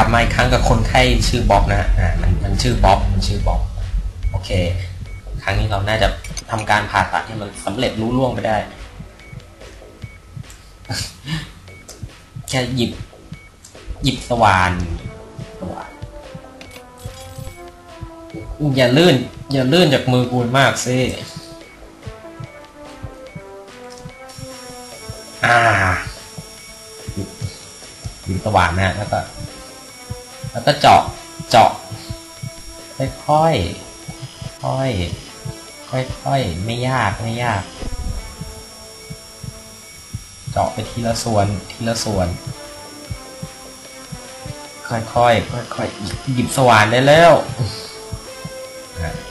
ลับมาอีกครั้งกับคนไข้ชื่อบ๊อบนะอ่ามันมันชื่อบ๊อบมันชื่อบ๊อบโอเค ครั้งนี้เราน่าจะทำการผ่าตัดให้มันสำเร็จรู้ล่วงไปได้ แค่หยิบ หยิบสว่านสว่านอย่าลื่น อย่าลื่นจากมือกูมากสิอ่าหยิบสว่านนะแล้วก็ แล้วก็เจาะเจาะค่อยๆค่อยค่อยๆไม่ยากไม่ยาก เจาะไปทีละส่วนทีละส่วน ค่อยๆค่อยๆหยิบสว่านได้แล้ว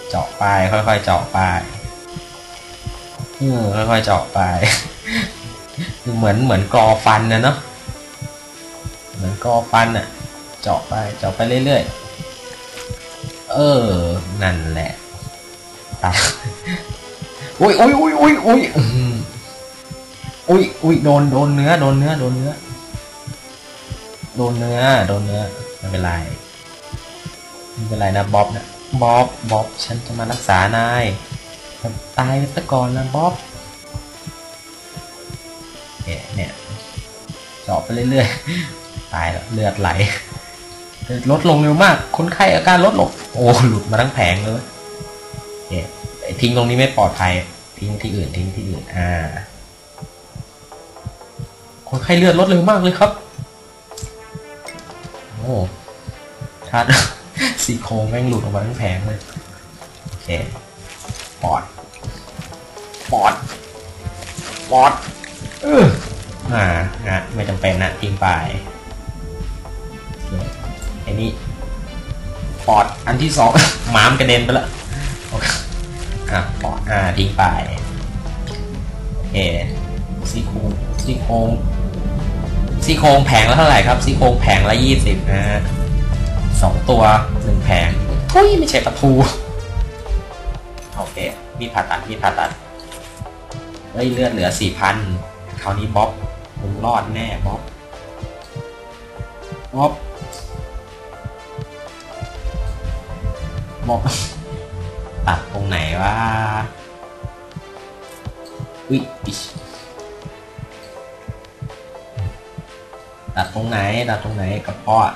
เจาะไปค่อยๆเจาะไปเออค่อยๆเจาะไปคือเหมือนเหมือนกรอฟันนะเนาะเหมือนกรอฟันอะ เจาะไปเจาะไปเรื่อยๆ เออ นั่นแหละตัดอุ้ยอุ้ยอุ้ยอุ้ยอุ้ยอุ้ยอุ้ยโดน โดนเนื้อ โดนเนื้อ โดนเนื้อ โดนเนื้อ โดนเนื้อ ไม่เป็นไร ไม่เป็นไรนะบ๊อบนะบ๊อบบ๊อบ ฉันจะมารักษานาย ตายซะก่อนนะบ๊อบเนี่ยเนี่ยเจาะไปเรื่อยๆ ตายแล้วเลือดไหล ลดลงเร็วมาก คนไข้อาการลดลง โอ้หลุดมาทั้งแผงเลย เนี่ยทิ้งตรงนี้ไม่ปลอดภัย ทิ้งที่อื่นทิ้งที่อื่น อ่า คนไข้เลือดลดเร็วมากเลยครับโอ้ทัดสีโครงแม่งหลุดออกมาทั้งแผงเลยโอเคปอดปอดปอดเอออ่านะไม่จำเป็นนะทิ้งไป นี่ปอดอันที่สอง หมามกระเด็นไปแล้วโอเคอะปอดอ่าทิ้งไปโอเคซี่โครงซี่โครงซี่โครงแผงละเท่าไหร่ครับซี่โครงแผงละยี่สิบนะฮะสองตัวหนึ่งแผงทุยไม่ใช่ประตูโอเคมีผ่าตัดมีผ่าตัดเฮ้ยเลือดเหลือสี่พันคราวนี้บ๊อบมึงรอดแน่บ๊อบบ๊อบ บอบตัดตรงไหนวะอุ้ยอิชตัดตรงไหนตัดตรงไหนกระเพาะอะ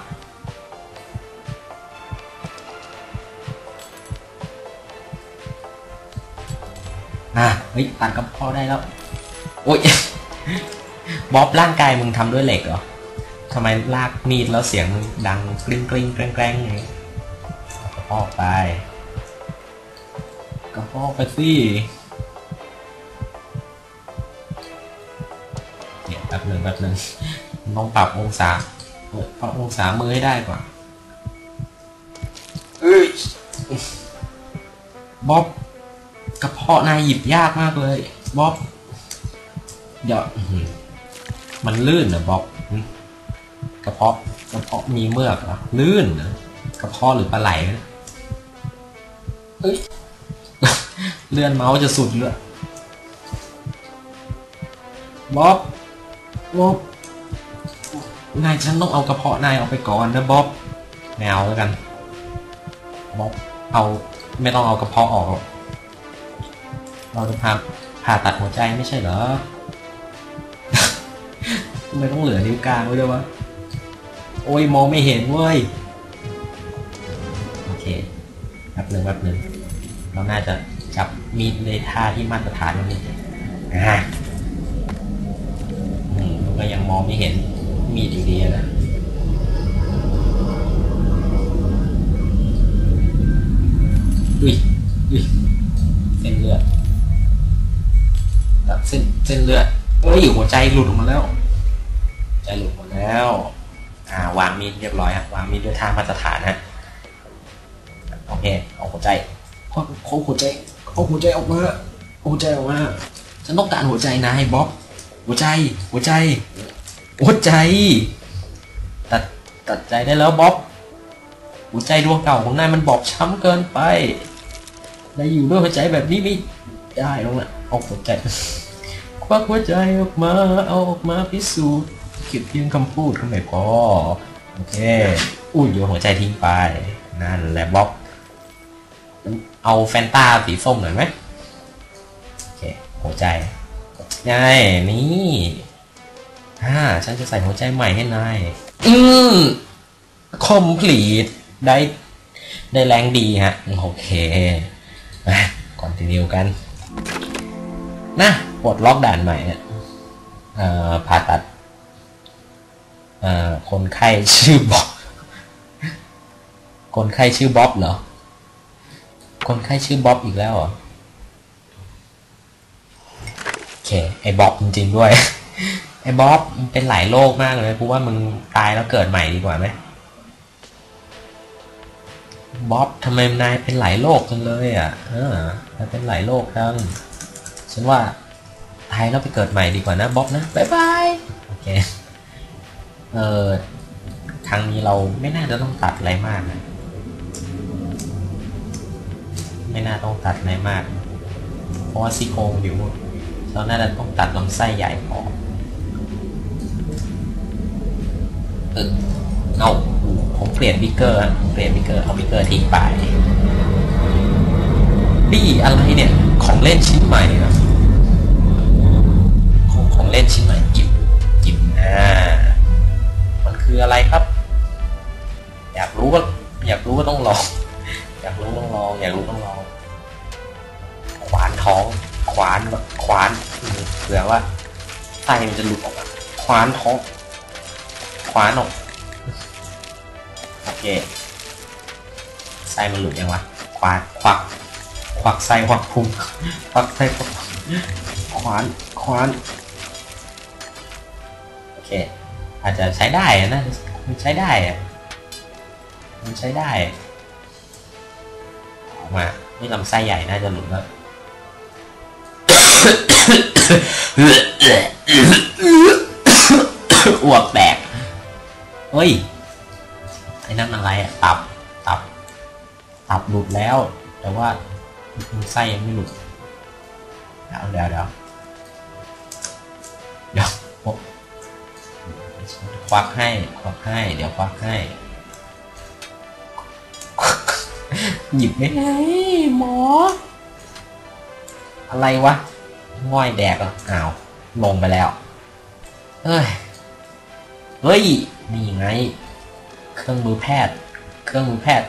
เฮ้ยตัดกระเพาะได้แล้วโอ้ยบ๊อบร่างกายมึงทำด้วยเหล็กเหรอทำไมลากมีดแล้วเสียงมึงดังกริ้งกริ้งแกล้งแกล้งอย่าง นี้เอากระเพาะไปกระเพาะไปสิเนี่ยแป๊บหนึ่งแป๊บหนึ่งต้องปรับองศาปรับองศามือให้ได้ก่อนเอ้ยบ๊อบกระเพาะนายหยิบยากมากเลยบ๊อบเดี๋ยวอื้อหือมันลื่นเหรอบ๊อบหึกระเพาะกระเพาะมีเมือกเหรอลื่นเหรอกระเพาะหรือปลาไหลนะ เอ้ยเลื่อนเมาส์จะสุดเลยบ๊อบบ๊อบนายฉันต้องเอากระเพาะนายออกไปก่อนนะบ๊อบแมวแล้วกันบ๊อบเอาไม่ต้องเอากระเพาะออกหรอก เราจะพาผ่าตัดหัวใจไม่ใช่เหรอทำไมต้องเหลือนิ้วกลางไว้ด้วยวะ โอ้ยมองไม่เห็นเว้ย โอเคแป๊บหนึ่งแป๊บหนึ่ง เราน่าจะจับมีดในท่าที่มาตรฐานนิดนึงอ่าอืมมันก็ยังมองไม่เห็นมีดอยู่ดีนะอุ้ยอุ้ยเส้นเลือดตัดเส้นเส้นเลือดเอ้ยหัวใจหลุดออกมาแล้ว ใจหลุดหมดแล้ว อ่าวางมีดเรียบร้อยฮะวางมีดด้วยท่ามาตรฐานฮะโอเคเอาหัวใจ เอาเอาหัวใจเอาหัวใจออกมาเอาหัวใจออกมาฉันต้องการหัวใจนายบ๊อบหัวใจ หัวใจ หัวใจ ตัดตัดใจได้แล้วบ๊อบหัวใจดวงเก่าของนายมันบอบช้ำเกินไปนายอยู่ด้วยหัวใจแบบนี้ไม่ได้หรอกนะเอาหัวใจควักหัวใจออกมา เอาออกมาพิสูจน์เก็บเพียงคำพูดก็ไม่พอโอเคอุ้ยโยนหัวใจทิ้งไปนั่นแหละบ๊อบ เอาแฟนตาสีส้มหน่อยไหมโอเคหัวใจไงนี่อ่าฉันจะใส่หัวใจใหม่ให้นายอืม complete ได้ได้แรงดีฮะ โอเคมาคอนติเนียกัน นะปลดล็อกด่านใหม่อะเอ่อผ่าตัดเอ่อคนไข้ชื่อบ๊อบ คนไข้ชื่อบ๊อบเหรอ คนไข้ชื่อบ๊อบอีกแล้วเหรอโอเค ไอ้บ๊อบจริงๆด้วย ไอ้บ๊อบมันเป็นหลายโรคมากเลยกูว่ามึงตายแล้วเกิดใหม่ดีกว่าไหมบ๊อบทำไมนายเป็นหลายโรคจังเลยอะเออนายเป็นหลายโรคจังฉันว่าตายแล้วไปเกิดใหม่ดีกว่านะบ๊อบนะบายบายโอเคเออครั้งนี้เราไม่น่าจะต้องตัดอะไรมากนะ ไม่น่าต้องตัดอะไรมาก เพราะว่าซี่โครงอยู่เราน่าจะต้องตัดลำไส้ใหญ่ออกเออเอาผมเปลี่ยนบิกเกอร์ผมเปลี่ยนบิกเกอร์เอาบิกเกอร์ทิ้งไปนี่อะไรเนี่ย ของเล่นชิ้นใหม่นะของของเล่นชิ้นใหม่ ไส้มันจะหลุดออกมาขวานท้องขวานออกโอเคไส้มันหลุดยังวะขวานควักควักไส้ควักพุงควักไส้ควักขวานขวานโอเค อาจจะใช้ได้นะมันใช้ได้อะมันใช้ได้ออกมานี่ลำไส้ใหญ่น่าจะหลุดแล้ว อ้วกแตกเฮ้ย ไอ้นั่นอะไรอะตับ ตับ ตับหลุดแล้ว แต่ว่าไส้ยังไม่หลุด เดี๋ยวเดี๋ยวเดี๋ยวเดี๋ยวควักให้ ควักให้ เดี๋ยวควักให้ หยิบไม่ได้หมอ อะไรวะ ง่อยแดกอะอ้าวลงไปแล้วเฮ้ย เฮ้ย นี่ไง เครื่องมือแพทย์ เครื่องมือแพทย์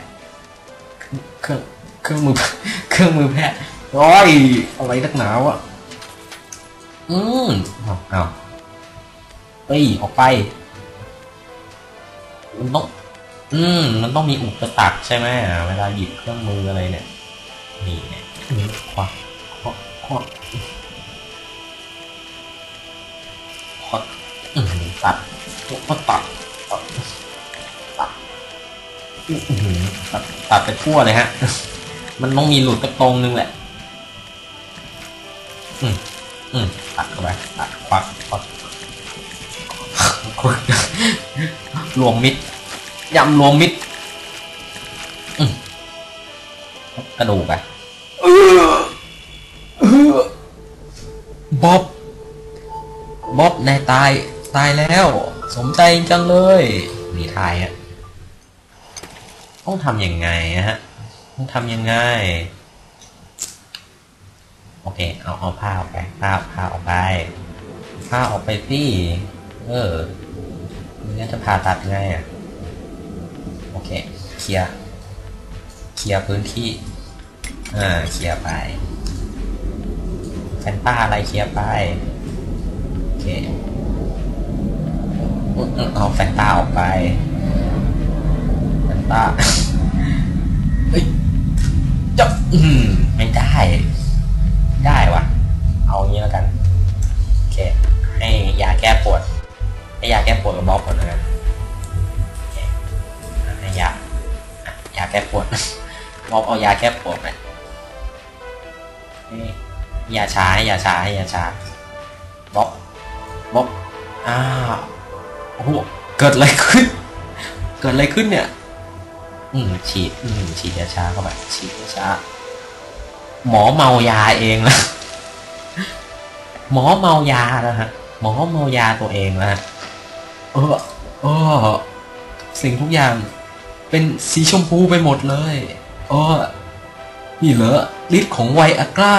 เครื่อง เครื่องมือ เครื่องมือแพทย์โอ้ยอะไรนักหนาวะอืมเอาเอาเฮ้ย ออกไป มันต้อง อืม มันต้องมีอุปสรรคใช่ไหมเวลาหยิบเครื่องมืออะไรเนี่ย นี่เนี่ยควักควักควัก ควักอืมตัดก็ตัดตัดตัดตัดตัดไปทั่วเลยฮะ มันต้องมีหลุดกระตรงนึงแหละ อืมอืมตัดเข้าไปตัดควักควักควักรวมมิดยำรวมมิตรอื้อกระดูกอะบ๊อบ นายตายตายแล้ว สมใจจังเลย มีทายฮะต้องทำยังไงฮะต้องทำยังไง โอเค เอาเอาผ้าออกไปผ้าผ้าออกไปผ้าออกไปสิเออไม่งั้นจะผ่าตัดไงอะโอเคเคลียร์เคลียร์พื้นที่อ่าเคลียร์ไปแฟนต้าอะไรเคลียร์ไป เคอุ๊ยเอาแฟนตาออกไปแฟนตาเฮ้ยจับอืมไม่ได้ ได้วะเอางี้แล้วกันโอเคให้ยาแก้ปวด ให้ยาแก้ปวดกับบ๊อบก่อนแล้วกันให้ยายาแก้ปวดมอบเอายาแก้ปวดไปนี่ยาชาให้ยาชาให้ยาชาบ๊อบ บอบอ้าวโอ้โหเกิดอะไรขึ้น เกิดอะไรขึ้นเนี่ย อืมฉีดอืมฉีดยาชาเข้าไปฉีดยาชาหมอเมายาเองนะหมอเมายาแล้วฮะหมอเมายาตัวเองแล้วฮะเออเออสิ่งทุกอย่างเป็นสีชมพูไปหมดเลยเออนี่เหรอฤทธิ์ของไวอากร้า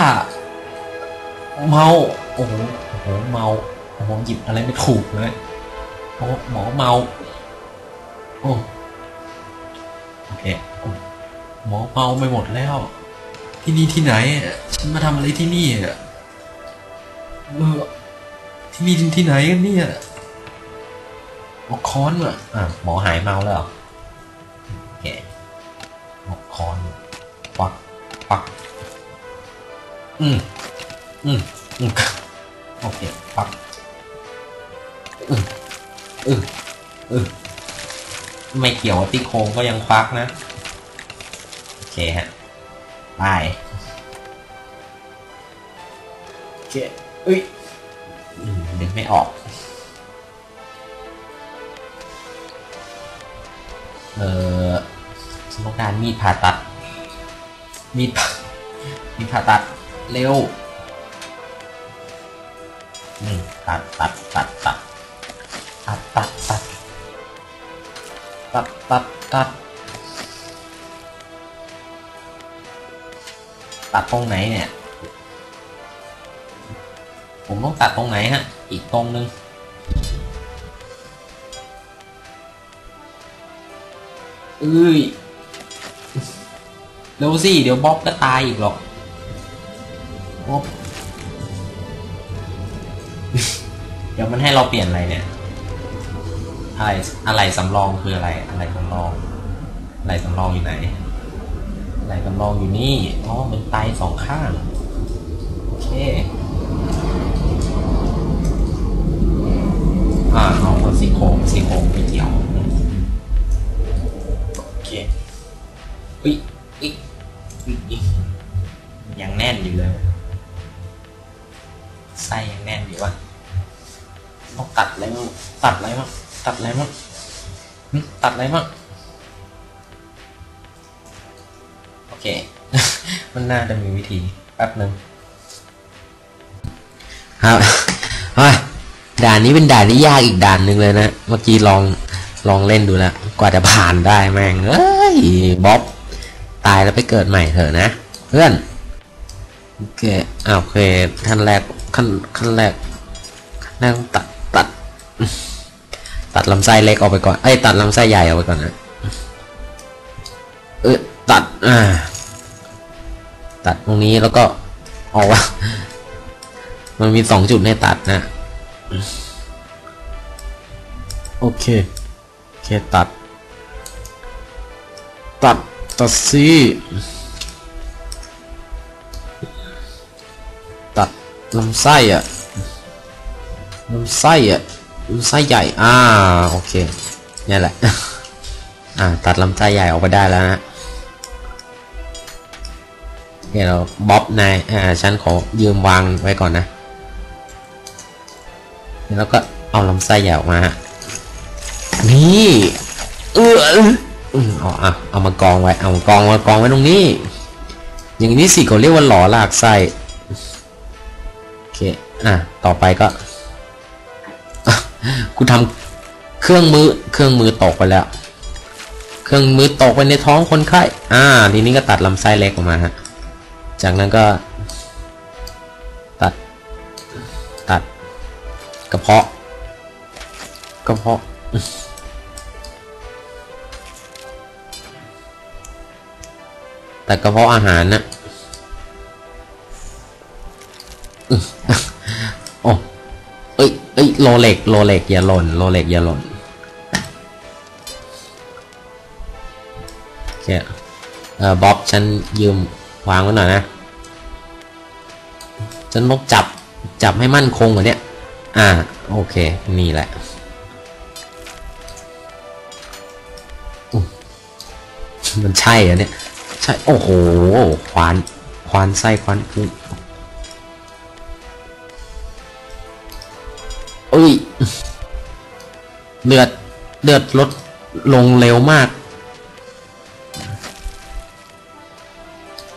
เมา โอ้โห โอ้โห เมา โอ้โหยิบอะไรไม่ถูกเลยโอ้หมอเมาโอ้โอเคหมอเมาไปหมดแล้ว ที่นี่ที่ไหน ฉันมาทำอะไรที่นี่อะเออที่นี่ที่ไหนกันเนี่ยหมอค้อนอะอะหมอหายเมาแล้วโอเคหมอค้อนปักปักอืมอืมอืมโอเคปัก อืมอืมไม่เกี่ยวกับที่โครงก็ยังควักนะ โอเคฮะไปโอเคเอ้ยอืมดึงไม่ออก เออฉันต้องการมีดผ่าตัด มีดผ่ามีดผ่าตัด เร็วอืมตัดตัดตัดตัด ตัดตัดตัดตัดตัดตัดตัดตรงไหนเนี่ย ผมต้องตัดตรงไหนฮะ อีกตรงนึงเอ้ยเร็วสิ เดี๋ยวบ๊อบก็ตายอีกหรอกบ๊อบเดี๋ยวมันให้เราเปลี่ยนอะไรเนี่ย อะไรอะไรสำรองคืออะไร อะไรสำรอง อะไรสำรองอยู่ไหน อะไรสำรองอยู่นี่อ๋อเป็นไตสองข้างโอเคอ่าเอาคนสีโครงสีโครงไม่เกี่ยวโอเคอุ้ยอุ้ยอุ้ยอุ๊ยยังแน่นอยู่เลยไส้ยังแน่นอยู่วะต้องตัดอะไรมั้งตัดอะไรมั้ง ตัดอะไรมั้งตัดอะไรมั้งโอเค มันน่าจะมีวิธีแป๊บหนึ่งครับฮ้ยด่านนี้เป็นด่านที่ยากอีกด่านหนึ่งเลยนะ เมื่อกี้ลองลองเล่นดูแล้ว กว่าจะผ่านได้แม่งเอ้ยบ๊อบ ตายแล้วไปเกิดใหม่เถอะนะ เพื่อนโอเคอ่าโอเคขั้นแรกขั้นขั้นแรกขั้นแรกต้องตัดตัด ตัดลำไส้เล็กออกไปก่อนเอ้ยตัดลำไส้ใหญ่ออกไปก่อนนะเออตัดอ่าตัดตรงนี้แล้วก็ออกว่ามันมีสองจุดให้ตัดนะโอเคโอเคตัด ตัดตัดสิตัดลำไส้อะลำไส้อะ ไส้ใหญ่ อ่า โอเค นี่แหละ อ่า ตัดลำไส้ใหญ่ออกไปได้แล้วนะโอเคเราบ๊อบนาย อ่า ฉันขอยืมวางไว้ก่อนนะ แล้วก็เอาลำไส้ใหญ่ออกมาฮะนี่ เอออืมเอาเอามากองไว้ เอามากองมากองไว้ตรงนี้ อย่างนี้สิเขาเรียกว่าหล่อลากไส้ โอเค อะ ต่อไปก็ กูทำเครื่องมือเครื่องมือตกไปแล้ว เครื่องมือตกไปในท้องคนไข้อ่าทีนี้ก็ตัดลำไส้เล็กออกมาฮะจากนั้นก็ ตัด ตัด กระเพาะกระเพาะแต่กระเพาะอาหารนะอื้อโอ้ เอ้ยโลเล็กโลเล็กอย่าหล่นโลเล็กอย่าหล่นโอเคเออบ๊อบฉันยืมวางไว้หน่อยนะ ฉันต้องจับจับให้มั่นคงกว่านี้อ่า โอเค นี่แหละมันใช่เหรอเนี่ย ใช่ โอ้โห ควาน ควานไส้ควานพุง เลือดลดลงเร็วมาก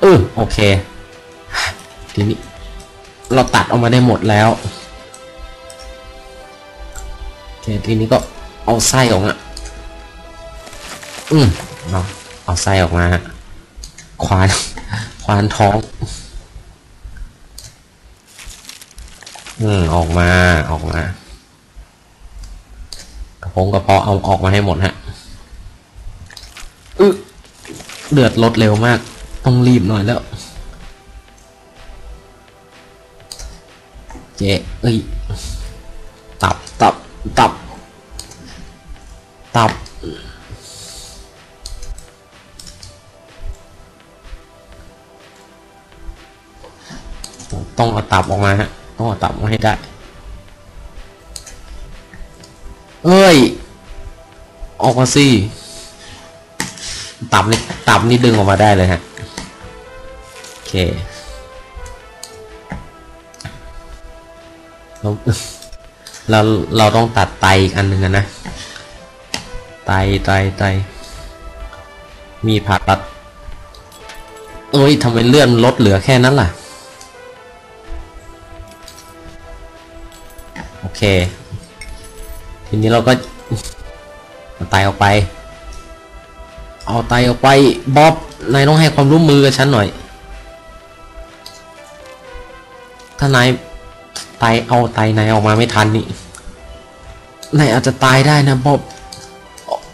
เออโอเค ทีนี้ เราตัดออกมาได้หมดแล้วโอเคทีนี้ก็เอาไส้ออกมาอืมเอาเอาไส้ออกมาฮะควานควานท้อง อืม ออกมา ออกมา งกระเพาะเอาออกมาให้หมดฮะอึเดือดลดเร็วมาก ต้องรีบหน่อยแล้ว เจ๊เอ้ย ตับตับตับ ตับ ต้องเอาตับออกมาฮะ ต้องเอาตับมาให้ได้ เอ้ย ออกมาสิตับนี่ตับนี่ดึงออกมาได้เลยฮะ โอเคเราเราเราต้องตัดไตอีกอันหนึ่งนะ ไตไตไตมีผ่าตัดเอ้ยทำไมเลื่อนลดเหลือแค่นั้นล่ะ โอเค ทีนี้เราก็เอาไตออกไป เอาไตออกไปบ๊อบนายต้องให้ความร่วมมือกับฉันหน่อย ถ้านายไตเอาไตนายออกมาไม่ทันนี่นายอาจจะตายได้นะบ๊อบ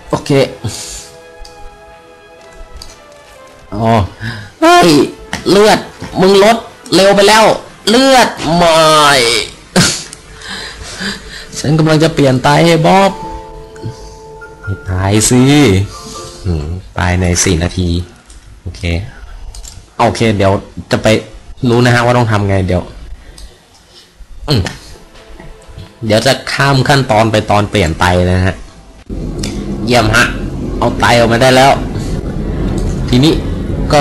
โอเคอ๋อเฮ้ยเลือดมึงลดเร็วไปแล้ว เลือดไม่ ฉันกำลังจะเปลี่ยนไตให้บ๊อบตายสิตายในสี่นาที โอเค โอเค เดี๋ยวจะไปรู้นะฮะว่าต้องทำไงเดี๋ยวเดี๋ยวจะข้ามขั้นตอนไปตอนเปลี่ยนไตนะฮะ เยี่ยมฮะ เอาไตออกมาได้แล้ว ทีนี้ก็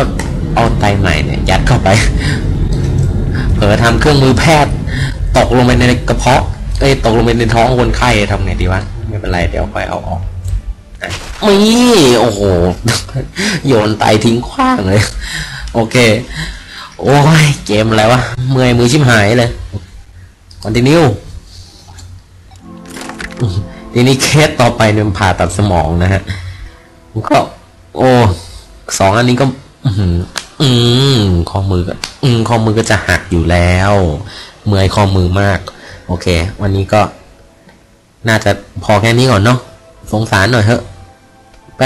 เอาไตใหม่เนี่ย ยัดเข้าไป เผลอทำเครื่องมือแพทย์ ตกลงไปในกระเพาะ เอ้ยตกลงไปในท้องคนไข้ทำไงดีวะไม่เป็นไรเดี๋ยวค่อยเอาออกอะนี่โอ้โห โยนไตทิ้งขว้างเลย โอเค โอ้ยเกมอะไรวะเมื่อยมือชิมหายเลยคอนติเนียทีนี้เคสต่อไปเนี่ยมันผ่าตัดสมองนะฮะก็ โอ้สองอันนี้ก็ อืมข้อมือก็อืมข้อมือก็จะหักอยู่แล้ว เมื่อยข้อมือมาก อเค วันนี้ก็ น่าจะพอแค่นี้ก่อนเนาะสงสารหน่อยเถอะไป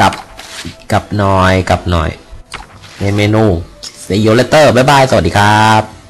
กลับกลับหน่อยกลับหน่อยในเมนูซีโอเลเตอร์บ๊ายบาย สวัสดีครับ